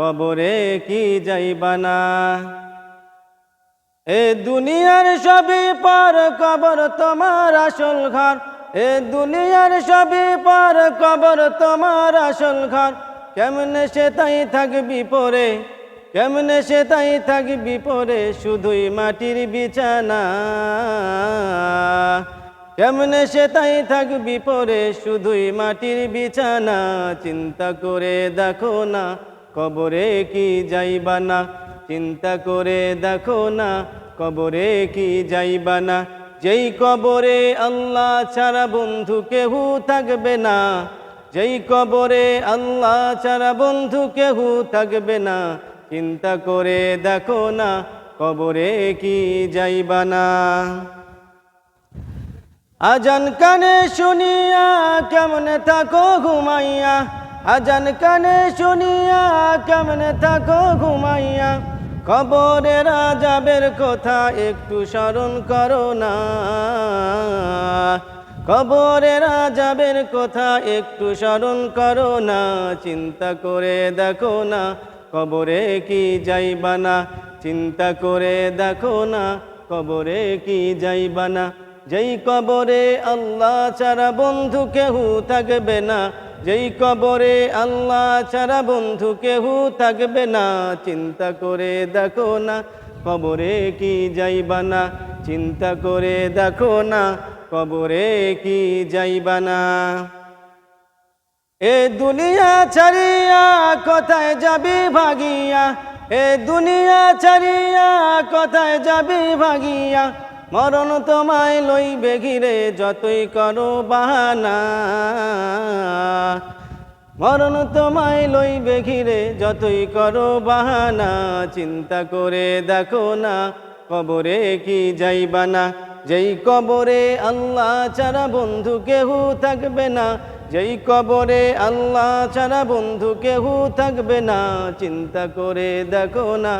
কবরে কি যাইবা না? এ দুনিয়ার সবই পার কবর, তোমার আসল ঘর। এ দুনিয়ার সবই পার কবর, তোমার আসল ঘর। কেমনে সে তাই থাকবি পরে? কেমনে সে তাই থাকবি পরে? শুধুই মাটির বিছানা। কেমনে সে তাই থাকবি পরে? শুধুই মাটির বিছানা। চিন্তা করে দেখো না। কবরে কি যাইবা না? চিন্তা করে দেখো না, কবরে কি যাইবা না? যেই কবরে আল্লাহ ছাড়া বন্ধু কেহু থাকবে না, যেই কবরে আল্লাহ ছাড়া বন্ধু কেহু থাকবে না, চিন্তা করে দেখো না, কবরে কি যাইবা না? আজান কানে শুনিয়া কেমন থাকো ঘুমাইয়া? আজান কানে শুনিয়া কেমনে থাকো ঘুমাইয়া? কবরে রাজাবের কথা একটু স্মরণ করো না। কবরে রাজাবের কথা একটু স্মরণ করো না। চিন্তা করে দেখো না কবরে কি যাইবা না। চিন্তা করে দেখো না কবরে কি যাইবা না। যেই কবরে আল্লাহ ছাড়া বন্ধু কেহু থাকবে না। যেই কবরে আল্লাহ ছাড়া বন্ধু কেহু থাকবে না, চিন্তা করে দেখো না কবরে কি যাইবা না, চিন্তা করে দেখো না কবরে কি যাইবা না। এ দুনিয়া ছাড়িয়া কোথায় যাবি ভাগিয়া? এ দুনিয়া ছাড়িয়া কোথায় যাবি ভাগিয়া? মরণ তোমায় লইবে ঘিরে যতই করো বাহানা। মরণ তোমায় লইবে ঘিরে যতই করো বাহানা। চিন্তা করে দেখো না কবরে কি যাইবা না। যেই কবরে আল্লাহ ছাড়া বন্ধু কেহু থাকবে না। যেই কবরে আল্লাহ ছাড়া বন্ধু কেহু থাকবে না। চিন্তা করে দেখো না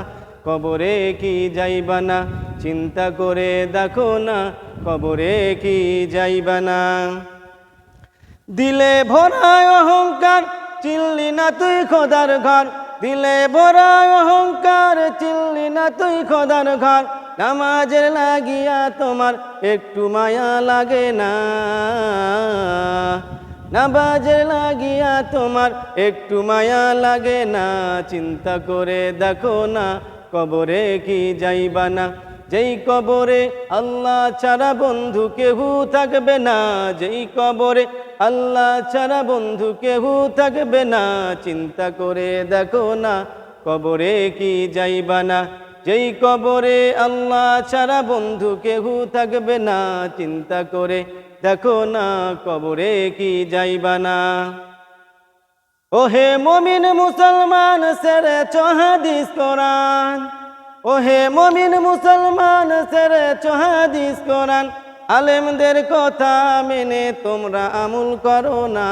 কবরে কি যাইবা না। চিন্তা করে দেখো না, কবরে কি যাইবা না। দিলে ভরায় অহংকার চিল্লি না তুই খোদার ঘর। দিলে ভরায় অহংকার চিল্লি না তুই খোদার ঘর। নামাজের লাগিয়া তোমার একটু মায়া লাগে না। নামাজের লাগিয়া তোমার একটু মায়া লাগে না। চিন্তা করে দেখো না, কবরে কি যাইবা না। যেই কবরে আল্লাহ ছাড়া বন্ধু কেহু থাকবে না, যেই কবরে আল্লাহ ছাড়া বন্ধু কেহু থাকবে না, চিন্তা করে দেখো না কবরে কি যাইবা না। যেই কবরে আল্লাহ ছাড়া বন্ধু কেহু থাকবে না, চিন্তা করে দেখো না কবরে কি যাইবা না। ওহে মমিন মুসলমান, সেরে চহাদিস কোরআন। ওহে মমিন মুসলমান, সেরে চহাদিস কোরআন। আলেমদের কথা মেনে তোমরা আমুল করো না।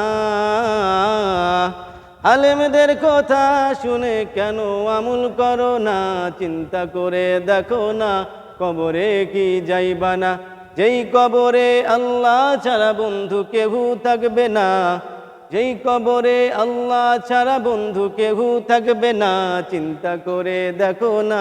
আলেমদের কথা শুনে কেন আমুল করো না? চিন্তা করে দেখো না, কবরে কি যাইবা না? যেই কবরে আল্লাহ ছাড়া বন্ধু কেহু থাকবে না। যেই কবরে আল্লাহ ছাড়া বন্ধু কেহু থাকবে না। চিন্তা করে দেখো না